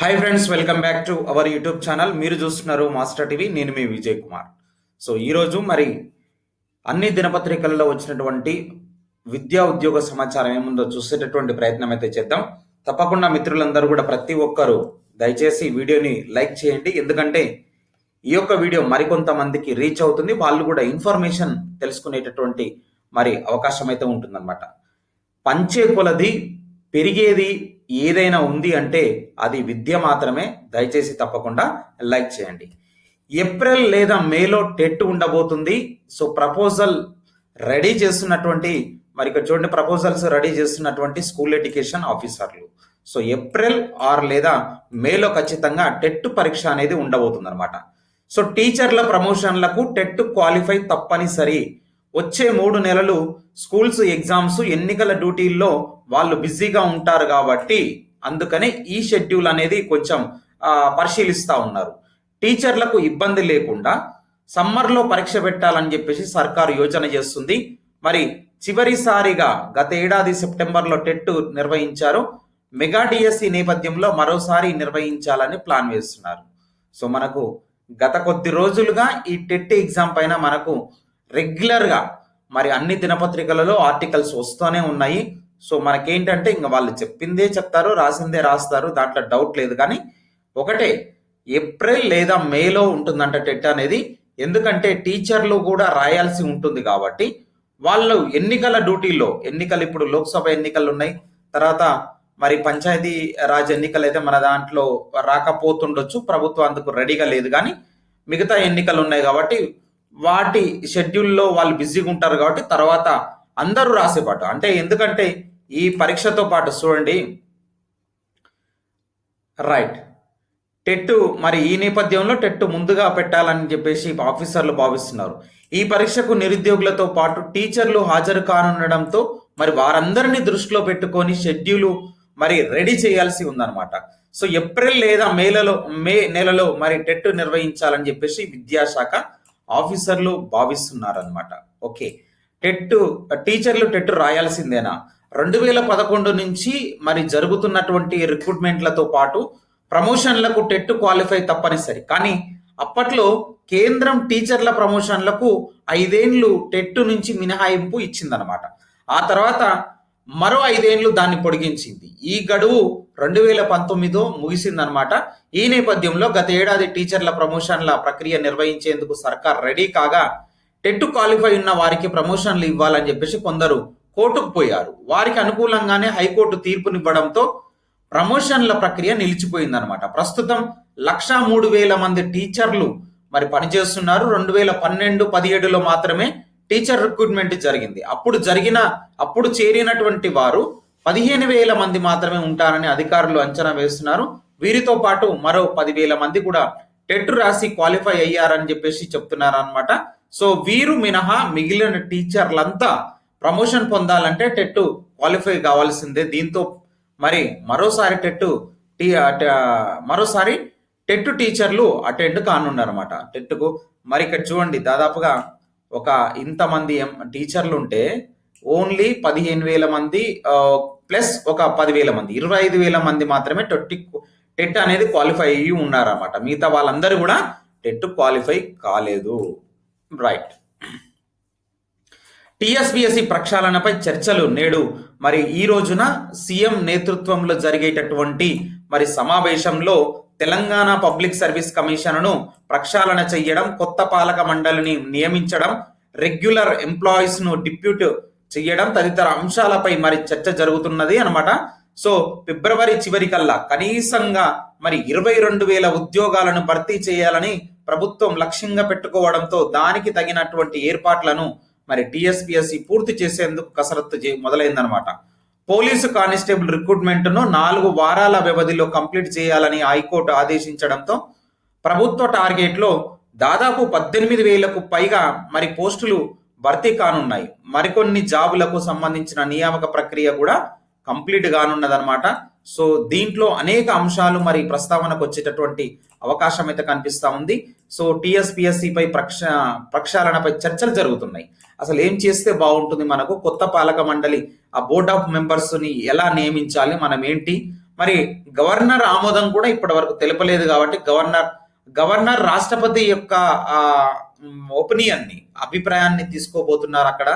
Hi friends welcome back to our YouTube channel మీరు చూస్తున్నారు master TV నేను మీ Vijay Kumar. So ఈరోజు మరి అన్ని దినపత్రికల్లో వచ్చినటువంటి విద్యా ఉద్యోగ సమాచారం ఏముందో చూసేటటువంటి ప్రయత్నం అయితే చేద్దాం. తప్పకుండా మిత్రులందరూ కూడా ప్రతి ఒక్కరూ దయచేసి వీడియోని లైక్ చేయండి. ఎందుకంటే ఈ యొక్క వీడియో మరికొంతమందికి రీచ్ అవుతుంది. వాళ్ళు కూడా ఇన్ఫర్మేషన్ తెలుసుకునేటటువంటి మరి అవకాశం అయితే ఉంటుందన్నమాట. పంచే కొలది పెరిగేది ఏదైనా ఉంది అంటే అది విద్య మాత్రమే. దయచేసి తప్పకుండా లైక్ చేయండి. ఏప్రిల్ లేదా మేలో టెట్ ఉండబోతుంది. సో ప్రపోజల్ రెడీ చేస్తున్నటువంటి మరి ఇక్కడ చూడండి ప్రపోజల్స్ రెడీ చేస్తున్నటువంటి స్కూల్ ఎడ్యుకేషన్ ఆఫీసర్లు. సో ఏప్రిల్ ఆర్ లేదా మేలో ఖచ్చితంగా టెట్ పరీక్ష అనేది ఉండబోతుంది అనమాట సో టీచర్ల ప్రమోషన్లకు టెట్ క్వాలిఫై తప్పనిసరి. వచ్చే మూడు నెలలు స్కూల్స్ ఎగ్జామ్స్ ఎన్నికల డ్యూటీల్లో వాళ్ళు బిజీగా ఉంటారు కాబట్టి అందుకనే ఈ షెడ్యూల్ అనేది కొంచెం పరిశీలిస్తూ ఉన్నారు. టీచర్లకు ఇబ్బంది లేకుండా సమ్మర్లో పరీక్ష పెట్టాలని చెప్పేసి సర్కారు యోచన చేస్తుంది. మరి చివరిసారిగా గత ఏడాది సెప్టెంబర్లో టెట్ నిర్వహించారు. మెగా డిఎస్సి నేపథ్యంలో మరోసారి నిర్వహించాలని ప్లాన్ వేస్తున్నారు. సో మనకు గత కొద్ది రోజులుగా ఈ టెట్ ఎగ్జామ్ పైన మనకు రెగ్యులర్గా మరి అన్ని దినపత్రికలలో ఆర్టికల్స్ వస్తూనే ఉన్నాయి. సో మనకేంటంటే ఇంకా వాళ్ళు చెప్పిందే చెప్తారు రాసిందే రాస్తారు దాంట్లో డౌట్ లేదు. కానీ ఒకటే ఏప్రిల్ లేదా మేలో ఉంటుందంట టెట్ అనేది. ఎందుకంటే టీచర్లు కూడా రాయాల్సి ఉంటుంది కాబట్టి వాళ్ళు ఎన్నికల డ్యూటీలో ఎన్నికలు ఇప్పుడు లోక్సభ ఎన్నికలు ఉన్నాయి. తర్వాత మరి పంచాయతీ రాజ్ ఎన్నికలు అయితే మన దాంట్లో రాకపోతుండొచ్చు ప్రభుత్వం అందుకు రెడీగా లేదు. కానీ మిగతా ఎన్నికలు ఉన్నాయి కాబట్టి వాటి షెడ్యూల్లో వాళ్ళు బిజీగా ఉంటారు కాబట్టి తర్వాత అందరూ రాసేపాటు అంటే ఎందుకంటే ఈ పరీక్షతో పాటు చూడండి. రైట్ టెట్ మరి ఈ నేపథ్యంలో టెట్ ముందుగా పెట్టాలని చెప్పేసి ఆఫీసర్లు భావిస్తున్నారు. ఈ పరీక్షకు నిరుద్యోగులతో పాటు టీచర్లు హాజరు కానుండడంతో మరి వారందరినీ దృష్టిలో పెట్టుకొని షెడ్యూల్ మరి రెడీ చేయాల్సి ఉందన్నమాట. సో ఏప్రిల్ లేదా మేలలో మే నెలలో మరి టెట్ నిర్వహించాలని చెప్పేసి విద్యాశాఖ ఆఫీసర్లు భావిస్తున్నారనమాట ఓకే. టెట్ టీచర్లు టెట్ రాయాల్సిందేనా? రెండు వేల పదకొండు నుంచి మరి జరుగుతున్నటువంటి రిక్రూట్మెంట్లతో పాటు ప్రమోషన్లకు టెట్ క్వాలిఫై తప్పనిసరి. కానీ అప్పట్లో కేంద్రం టీచర్ల ప్రమోషన్లకు ఐదేండ్లు టెట్ నుంచి మినహాయింపు ఇచ్చిందనమాట ఆ తర్వాత మరో ఐదేండ్లు దాన్ని పొడిగించింది. ఈ గడువు రెండు వేల పంతొమ్మిదో ముగిసిందనమాట ఈ నేపథ్యంలో గత ఏడాది టీచర్ల ప్రమోషన్ల ప్రక్రియ నిర్వహించేందుకు సర్కార్ రెడీ కాగా టెట్ క్వాలిఫై ఉన్న వారికి ప్రమోషన్లు ఇవ్వాలని చెప్పేసి కొందరు కోర్టుకు పోయారు. వారికి అనుకూలంగానే హైకోర్టు తీర్పునివ్వడంతో ప్రమోషన్ల ప్రక్రియ నిలిచిపోయిందనమాట ప్రస్తుతం లక్షా మూడు వేల మంది టీచర్లు మరి పనిచేస్తున్నారు. రెండు వేల పన్నెండు పదిహేడులో మాత్రమే టీచర్ రిక్రూట్మెంట్ జరిగింది. అప్పుడు జరిగిన అప్పుడు చేరినటువంటి వారు పదిహేను వేల మంది మాత్రమే ఉంటారని అధికారులు అంచనా వేస్తున్నారు. వీరితో పాటు మరో పదివేల మంది కూడా టెట్ రాసి క్వాలిఫై అయ్యారని చెప్పేసి చెప్తున్నారు అనమాట సో వీరు మినహా మిగిలిన టీచర్లంతా ప్రమోషన్ పొందాలంటే టెట్ క్వాలిఫై కావాల్సిందే. దీంతో మరి మరోసారి టెట్ టీ మరోసారి టెట్ టీచర్లు అటెండ్ కానున్నారన్నమాట. టెట్కు మరి ఇక్కడ చూడండి దాదాపుగా ఒక ఇంతమంది టీచర్లు ఉంటే ఓన్లీ పదిహేను వేల మంది ప్లస్ ఒక పదివేల మంది ఇరవై ఐదు వేల మంది మాత్రమే టెట్ టెట్ అనేది క్వాలిఫై అయ్యి ఉన్నారన్నమాట. మిగతా వాళ్ళందరూ కూడా టెట్ క్వాలిఫై కాలేదు. రైట్. టిఎస్బిఎస్సి ప్రక్షాళనపై చర్చలు నేడు. మరి ఈ రోజున సీఎం నేతృత్వంలో జరిగేటటువంటి మరి సమావేశంలో తెలంగాణ పబ్లిక్ సర్వీస్ కమిషన్ను ప్రక్షాళన చేయడం కొత్త పాలక మండలిని నియమించడం రెగ్యులర్ ఎంప్లాయీస్ను డిప్యూట్ చేయడం తదితర అంశాలపై మరి చర్చ జరుగుతున్నది అనమాట సో ఫిబ్రవరి చివరికల్లా కనీసంగా మరి ఇరవై రెండు వేల ఉద్యోగాలను భర్తీ చేయాలని ప్రభుత్వం లక్ష్యంగా పెట్టుకోవడంతో దానికి తగినటువంటి ఏర్పాట్లను మరి టిఎస్పిఎస్సి పూర్తి చేసేందుకు కసరత్తు మొదలైందనమాట పోలీసు కానిస్టేబుల్ రిక్రూట్మెంట్ను నాలుగు వారాల వ్యవధిలో కంప్లీట్ చేయాలని హైకోర్టు ఆదేశించడంతో ప్రభుత్వ టార్గెట్లో దాదాపు పద్దెనిమిది వేలకు పైగా మరి పోస్టులు భర్తీ కానున్నాయి. మరికొన్ని జాబులకు సంబంధించిన నియామక ప్రక్రియ కూడా కంప్లీట్ కానున్నదనమాట సో దీంట్లో అనేక అంశాలు మరి ప్రస్తావనకు వచ్చేటటువంటి అవకాశం అయితే కనిపిస్తూ ఉంది. సో టిఎస్పిఎస్సి పై ప్రక్ష ప్రక్షాళనపై చర్చలు జరుగుతున్నాయి. అసలు ఏం చేస్తే బాగుంటుంది మనకు? కొత్త పాలక మండలి ఆ బోర్డ్ ఆఫ్ మెంబర్స్ని ఎలా నియమించాలి? మనం ఏంటి? మరి గవర్నర్ ఆమోదం కూడా ఇప్పటి వరకు తెలపలేదు కాబట్టి గవర్నర్ గవర్నర్ రాష్ట్రపతి యొక్క ఒపీనియన్ని అభిప్రాయాన్ని తీసుకోబోతున్నారు అక్కడ.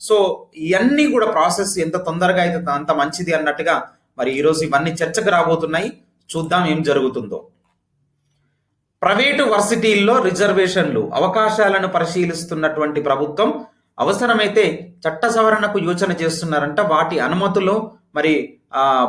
సో ఇవన్నీ కూడా ప్రాసెస్ ఎంత తొందరగా అయితే అంత మంచిది అన్నట్టుగా మరి ఈరోజు ఇవన్నీ చర్చకు రాబోతున్నాయి. చూద్దాం ఏం జరుగుతుందో. ప్రైవేటు వర్సిటీల్లో రిజర్వేషన్లు అవకాశాలను పరిశీలిస్తున్నటువంటి ప్రభుత్వం అవసరమైతే చట్ట సవరణకు యోచన చేస్తున్నారంట. వాటి అనుమతులు మరి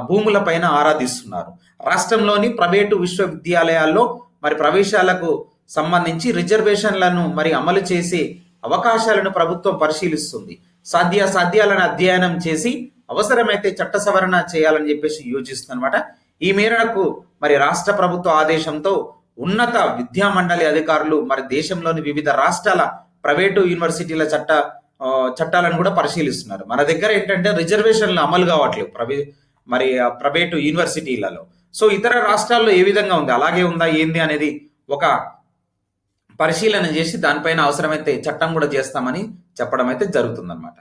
భూముల పైన ఆరాధిస్తున్నారు. రాష్ట్రంలోని ప్రైవేటు విశ్వవిద్యాలయాల్లో మరి ప్రవేశాలకు సంబంధించి రిజర్వేషన్లను మరి అమలు చేసే అవకాశాలను ప్రభుత్వం పరిశీలిస్తుంది. సాధ్య సాధ్యాలను అధ్యయనం చేసి అవసరమైతే చట్ట సవరణ చేయాలని చెప్పేసి యోచిస్తుందన్నమాట ఈ మేరకు మరి రాష్ట్ర ప్రభుత్వ ఆదేశంతో ఉన్నత విద్యా మండలి అధికారులు మరి దేశంలోని వివిధ రాష్ట్రాల ప్రైవేటు యూనివర్సిటీల చట్ట చట్టాలను కూడా పరిశీలిస్తున్నారు. మన దగ్గర ఏంటంటే రిజర్వేషన్లు అమలు కావట్లేదు ప్రవే మరి ప్రైవేటు యూనివర్సిటీలలో. సో ఇతర రాష్ట్రాల్లో ఏ విధంగా ఉంది? అలాగే ఉందా? ఏంది? అనేది ఒక పరిశీలన చేసి దానిపైన అవసరమైతే చట్టం కూడా చేస్తామని చెప్పడం అయితే జరుగుతుందన్నమాట.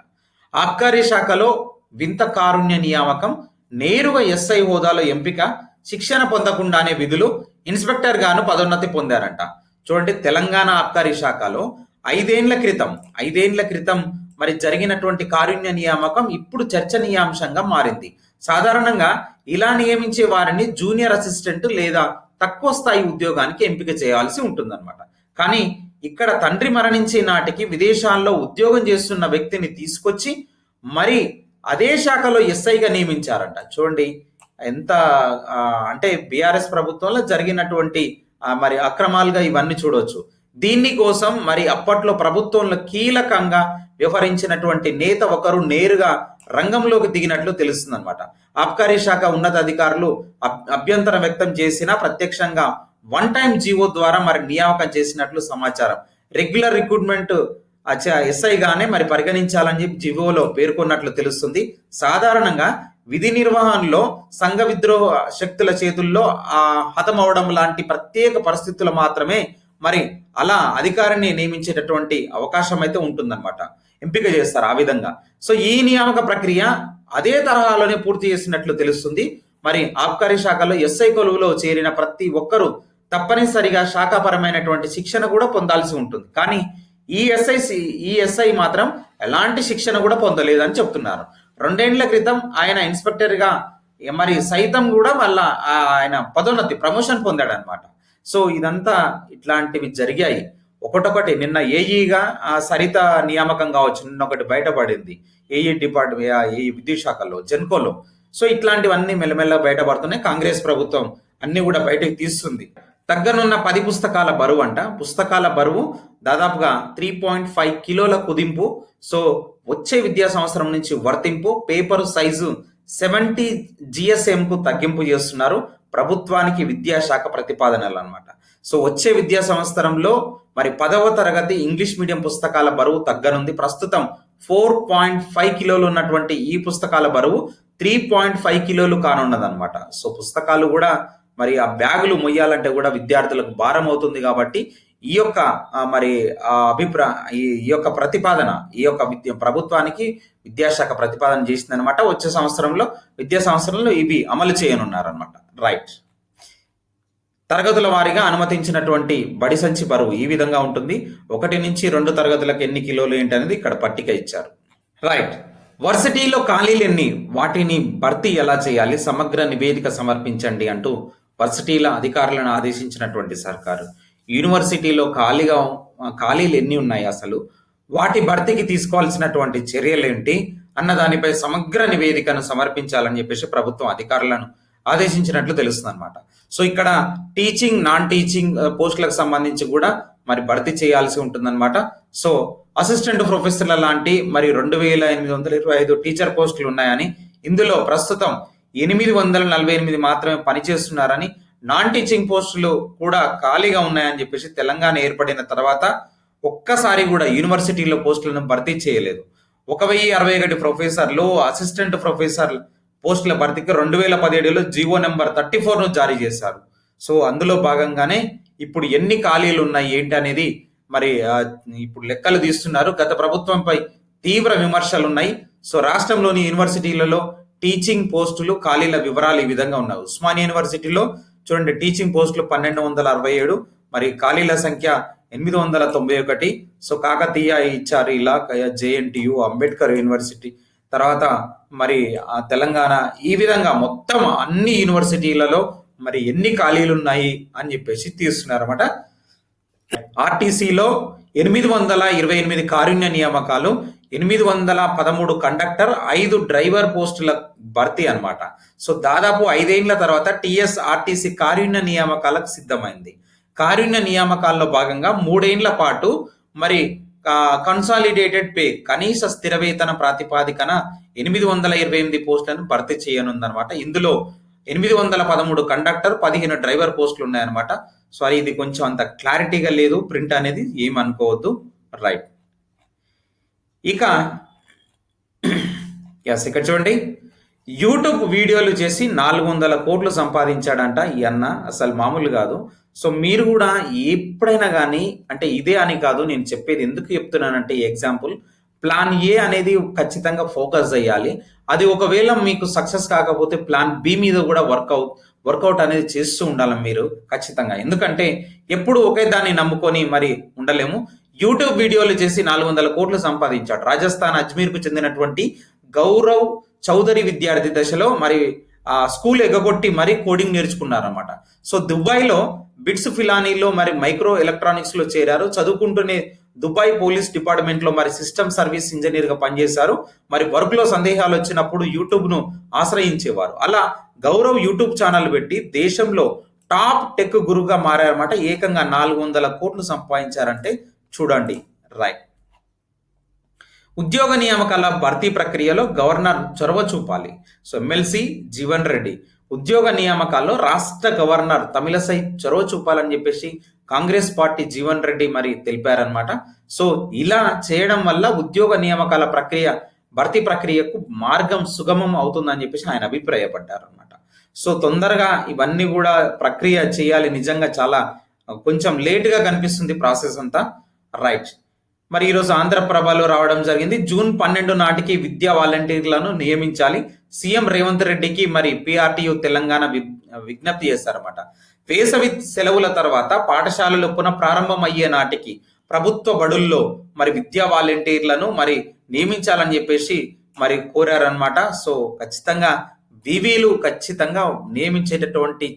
ఆబ్కారీ శాఖలో వింత కారుణ్య నియామకం నేరుగా ఎస్ఐ హోదాలో ఎంపిక శిక్షణ పొందకుండానే విధులు ఇన్స్పెక్టర్ గాను పదోన్నతి పొందారంట. చూడండి తెలంగాణ ఆబ్కారీ శాఖలో ఐదేండ్ల క్రితం ఐదేండ్ల క్రితం మరి జరిగినటువంటి కారుణ్య నియామకం ఇప్పుడు చర్చనీయాంశంగా మారింది. సాధారణంగా ఇలా నియమించే వారిని జూనియర్ అసిస్టెంట్ లేదా తక్కువ స్థాయి ఉద్యోగానికి ఎంపిక చేయాల్సి ఉంటుందన్నమాట. కానీ ఇక్కడ తండ్రి మరణించే నాటికి విదేశాల్లో ఉద్యోగం చేస్తున్న వ్యక్తిని తీసుకొచ్చి మరి అదే శాఖలో ఎస్ఐగా నియమించారంట. చూడండి ఎంత అంటే బీఆర్ఎస్ ప్రభుత్వంలో జరిగినటువంటి మరి అక్రమాలుగా ఇవన్నీ చూడవచ్చు దీన్ని కోసం మరి అప్పట్లో ప్రభుత్వంలో కీలకంగా వ్యవహరించినటువంటి నేత ఒకరు నేరుగా రంగంలోకి దిగినట్లు తెలుస్తుంది అనమాట ఆబ్కారీ శాఖ ఉన్నతాధికారులు అబ్- అభ్యంతరం వ్యక్తం చేసినా ప్రత్యక్షంగా వన్ టైం జీవో ద్వారా మరి నియామకం చేసినట్లు సమాచారం. రెగ్యులర్ రిక్రూట్మెంట్ ఎస్ఐగానే మరి పరిగణించాలని చెప్పి జీవోలో పేర్కొన్నట్లు తెలుస్తుంది. సాధారణంగా విధి నిర్వహణలో సంఘ విద్రోహ శక్తుల చేతుల్లో ఆ హతమవడం లాంటి ప్రత్యేక పరిస్థితులు మాత్రమే మరి అలా అధికారిని నియమించేటటువంటి అవకాశం అయితే ఉంటుందన్నమాట. ఎంపిక చేస్తారు ఆ విధంగా. సో ఈ నియామక ప్రక్రియ అదే తరహాలోనే పూర్తి చేసినట్లు తెలుస్తుంది. మరి ఆబ్కారీ శాఖలో ఎస్ఐ కొలువులో చేరిన ప్రతి ఒక్కరూ తప్పనిసరిగా శాఖాపరమైనటువంటి శిక్షణ కూడా పొందాల్సి ఉంటుంది. కానీ ఈ ఎస్ఐ ఈ ఎస్ఐ మాత్రం ఎలాంటి శిక్షణ కూడా పొందలేదని చెప్తున్నారు. రెండేండ్ల క్రితం ఆయన ఇన్స్పెక్టర్గా మరి సైతం కూడా మళ్ళా ఆయన పదోన్నతి ప్రమోషన్ పొందాడు అనమాట సో ఇదంతా ఇట్లాంటివి జరిగాయి. ఒకటొకటి నిన్న ఏఈగా ఆ సరిత నియామకం కావచ్చు నిన్న ఒకటి బయటపడింది. ఏఈ డిపార్ట్మెంట్ ఏఈ విద్యుత్ శాఖలో జెన్కోలో. సో ఇట్లాంటివన్నీ మెల్లమెల్ల బయటపడుతున్నాయి. కాంగ్రెస్ ప్రభుత్వం అన్ని కూడా బయటకు తీస్తుంది. దగ్గరనున్న పది పుస్తకాల బరువు అంట. పుస్తకాల బరువు దాదాపుగా త్రీ పాయింట్ ఫైవ్ కిలోల కుదింపు. సో వచ్చే విద్యా సంవత్సరం నుంచి వర్తింపు. పేపర్ సైజు సెవెంటీ జిఎస్ఎంకు తగ్గింపు చేస్తున్నారు. ప్రభుత్వానికి విద్యాశాఖ ప్రతిపాదనలు అనమాట సో వచ్చే విద్యా సంవత్సరంలో మరి పదవ తరగతి ఇంగ్లీష్ మీడియం పుస్తకాల బరువు తగ్గనుంది. ప్రస్తుతం ఫోర్ పాయింట్ ఫైవ్ కిలోలు ఉన్నటువంటి ఈ పుస్తకాల బరువు త్రీ పాయింట్ ఫైవ్ కిలోలు కానున్నదనమాట సో పుస్తకాలు కూడా మరి ఆ బ్యాగులు మొయ్యాలంటే కూడా విద్యార్థులకు భారం అవుతుంది కాబట్టి ఈ యొక్క మరి ఆ అభిప్రాయ ఈ ఈ యొక్క ప్రతిపాదన ఈ యొక్క విద్య ప్రభుత్వానికి విద్యాశాఖ ప్రతిపాదన చేసిందనమాట వచ్చే సంవత్సరంలో విద్యా సంవత్సరంలో ఇవి అమలు చేయనున్నారనమాట రైట్. తరగతుల వారీగా అనుమతించినటువంటి బడి సంచి బరువు ఈ విధంగా ఉంటుంది. ఒకటి నుంచి రెండు తరగతులకు ఎన్ని కిలోలు ఏంటి అనేది ఇక్కడ పట్టిక ఇచ్చారు. రైట్. వర్సిటీలో ఖాళీలు ఎన్ని వాటిని భర్తీ ఎలా చేయాలి? సమగ్ర నివేదిక సమర్పించండి అంటూ వర్సిటీల అధికారులను ఆదేశించినటువంటి సర్కారు. యూనివర్సిటీలో ఖాళీగా ఖాళీలు ఎన్ని ఉన్నాయి అసలు? వాటి భర్తీకి తీసుకోవాల్సినటువంటి చర్యలు ఏంటి? అన్న దానిపై సమగ్ర నివేదికను సమర్పించాలని చెప్పేసి ప్రభుత్వం అధికారులను ఆదేశించినట్లు తెలుస్తుంది అనమాట సో ఇక్కడ టీచింగ్ నాన్ టీచింగ్ పోస్టులకు సంబంధించి కూడా మరి భర్తీ చేయాల్సి ఉంటుందన్నమాట. సో అసిస్టెంట్ ప్రొఫెసర్ల లాంటి మరి రెండు వేల ఎనిమిది వందల ఇరవై ఐదు టీచర్ పోస్టులు ఉన్నాయని ఇందులో ప్రస్తుతం ఎనిమిది వందల నలభై ఎనిమిది మాత్రమే పనిచేస్తున్నారని నాన్ టీచింగ్ పోస్టులు కూడా ఖాళీగా ఉన్నాయని చెప్పేసి తెలంగాణ ఏర్పడిన తర్వాత ఒక్కసారి కూడా యూనివర్సిటీలో పోస్టులను భర్తీ చేయలేదు. ఒక వెయ్యి అరవై ఒకటి ప్రొఫెసర్లు అసిస్టెంట్ ప్రొఫెసర్ పోస్టుల భర్తీకి రెండు వేల పదిహేడులో జీవో నెంబర్ థర్టీ ఫోర్ను జారీ చేశారు. సో అందులో భాగంగానే ఇప్పుడు ఎన్ని ఖాళీలు ఉన్నాయి ఏంటి అనేది మరి ఇప్పుడు లెక్కలు తీస్తున్నారు. గత ప్రభుత్వంపై తీవ్ర విమర్శలు ఉన్నాయి సో రాష్ట్రంలోని యూనివర్సిటీలలో టీచింగ్ పోస్టులు ఖాళీల వివరాలు ఈ విధంగా ఉన్నాయి. ఉస్మానియా యూనివర్సిటీలో చూడండి టీచింగ్ పోస్టులు పన్నెండు వందల అరవై ఏడు మరి ఖాళీల సంఖ్య ఎనిమిది వందల తొంభై ఒకటి. సో కాకతీయ ఇచ్చారు ఇలా జేఎన్టీయు అంబేద్కర్ యూనివర్సిటీ. తర్వాత మరి ఆ తెలంగాణ ఈ విధంగా మొత్తం అన్ని యూనివర్సిటీలలో మరి ఎన్ని ఖాళీలు ఉన్నాయి అని చెప్పేసి తీస్తున్నారన్నమాట. ఆర్టీసీలో ఎనిమిది వందల ఇరవై ఎనిమిది కారుణ్య నియామకాలు ఎనిమిది వందల పదమూడు కండక్టర్ ఐదు డ్రైవర్ పోస్టుల భర్తీ అన్నమాట. సో దాదాపు ఐదేళ్ళ తర్వాత టిఎస్ ఆర్టీసీ కారుణ్య నియామకాలకు సిద్ధమైంది. కారుణ్య నియామకాల్లో భాగంగా మూడేండ్ల పాటు మరి కన్సాలిడేటెడ్ పే కనీస స్థిర వేతన ప్రాతిపాదికన ఎనిమిది వందల ఇరవై ఎనిమిది పోస్టులను భర్తీ చేయనుందనమాట ఇందులో ఎనిమిది వందల పదమూడు కండక్టర్ పదిహేను డ్రైవర్ పోస్టులు ఉన్నాయన్నమాట. సారీ ఇది కొంచెం అంత క్లారిటీగా లేదు. ప్రింట్ అనేది ఏమనుకోవద్దు. రైట్. ఇక ఎస్ ఇక్కడ చూడండి. యూట్యూబ్ వీడియోలు చేసి నాలుగు వందల కోట్లు సంపాదించాడంట ఈ అన్న. అసలు మామూలు కాదు. సో మీరు కూడా ఎప్పుడైనా కానీ అంటే ఇదే అని కాదు నేను చెప్పేది ఎందుకు చెప్తున్నానంటే ఎగ్జాంపుల్ ప్లాన్ ఏ అనేది ఖచ్చితంగా ఫోకస్ చేయాలి. అది ఒకవేళ మీకు సక్సెస్ కాకపోతే ప్లాన్ బి మీద కూడా వర్కౌట్ వర్కౌట్ అనేది చేస్తూ ఉండాలి మీరు ఖచ్చితంగా. ఎందుకంటే ఎప్పుడు ఒకే దాన్ని నమ్ముకొని మరి ఉండలేము. యూట్యూబ్ వీడియోలు చేసి నాలుగు వందల కోట్లు సంపాదించాడు. రాజస్థాన్ అజ్మీర్కు చెందినటువంటి గౌరవ్ చౌదరి విద్యార్థి దశలో మరి ఆ స్కూల్ ఎగగొట్టి మరి కోడింగ్ నేర్చుకున్నారన్నమాట. సో దుబాయ్లో బిట్స్ ఫిలానీలో మరి మైక్రో ఎలక్ట్రానిక్స్లో చేరారు. చదువుకుంటూనే దుబాయ్ పోలీస్ డిపార్ట్మెంట్లో మరి సిస్టమ్ సర్వీస్ ఇంజనీర్గా పనిచేశారు. మరి వర్క్లో సందేహాలు వచ్చినప్పుడు యూట్యూబ్ను ఆశ్రయించేవారు. అలా గౌరవ్ యూట్యూబ్ ఛానల్ పెట్టి దేశంలో టాప్ టెక్ గురుగా మారారన్నమాట. ఏకంగా నాలుగు వందల కోట్లు సంపాదించారంటే చూడండి. రైట్ ఉద్యోగ నియామకాల భర్తీ ప్రక్రియలో గవర్నర్ చొరవ చూపాలి. So MLC Jeevan Reddy. ఉద్యోగ నియామకాల్లో రాష్ట్ర గవర్నర్ తమిళసై చొరవ చూపాలని చెప్పేసి కాంగ్రెస్ పార్టీ జీవన్ రెడ్డి మరి తెలిపారనమాట సో ఇలా చేయడం వల్ల ఉద్యోగ నియామకాల ప్రక్రియ భర్తీ ప్రక్రియకు మార్గం సుగమం అవుతుందని చెప్పేసి ఆయన అభిప్రాయపడ్డారు అనమాట సో తొందరగా ఇవన్నీ కూడా ప్రక్రియ చేయాలి. నిజంగా చాలా కొంచెం లేట్గా కనిపిస్తుంది ప్రాసెస్ అంతా. రైట్. మరి ఈరోజు ఆంధ్రప్రభలో రావడం జరిగింది. జూన్ పన్నెండు నాటికి విద్యా వాలంటీర్లను నియమించాలి. సీఎం రేవంత్ రెడ్డికి మరి పిఆర్టీయు తెలంగాణ విజ్ఞప్తి చేశారన్నమాట. వేసవి సెలవుల తర్వాత పాఠశాలలు పునః ప్రారంభం అయ్యే నాటికి ప్రభుత్వ బడుల్లో మరి విద్యా వాలంటీర్లను మరి నియమించాలని చెప్పేసి మరి కోరారనమాట సో ఖచ్చితంగా వివీలు ఖచ్చితంగా నియమించేటటువంటి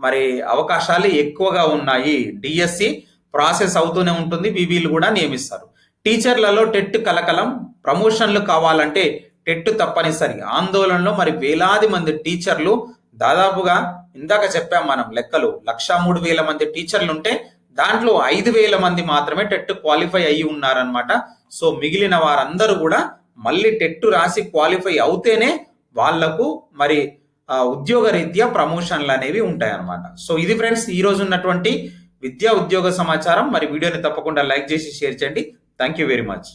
మరి అవకాశాలు ఎక్కువగా ఉన్నాయి. డిఎస్సి ప్రాసెస్ అవుతూనే ఉంటుంది వివీలు కూడా నియమిస్తారు. టీచర్లలో టెట్ కలకలం ప్రమోషన్లు కావాలంటే టెట్ తప్పనిసరి. ఆందోళనలో మరి వేలాది మంది టీచర్లు దాదాపుగా ఇందాక చెప్పాం మనం లెక్కలు లక్ష మూడు వేల మంది టీచర్లు ఉంటే దాంట్లో ఐదు వేల మంది మాత్రమే టెట్ క్వాలిఫై అయ్యి ఉన్నారనమాట సో మిగిలిన వారందరూ కూడా మళ్ళీ టెట్ రాసి క్వాలిఫై అవుతేనే వాళ్ళకు మరి ఉద్యోగ రీత్యా ప్రమోషన్లు అనేవి ఉంటాయన్నమాట. సో ఇది ఫ్రెండ్స్ ఈ రోజు ఉన్నటువంటి విద్యా ఉద్యోగ సమాచారం. మరి వీడియోని తప్పకుండా లైక్ చేసి షేర్ చేయండి. Thank you very much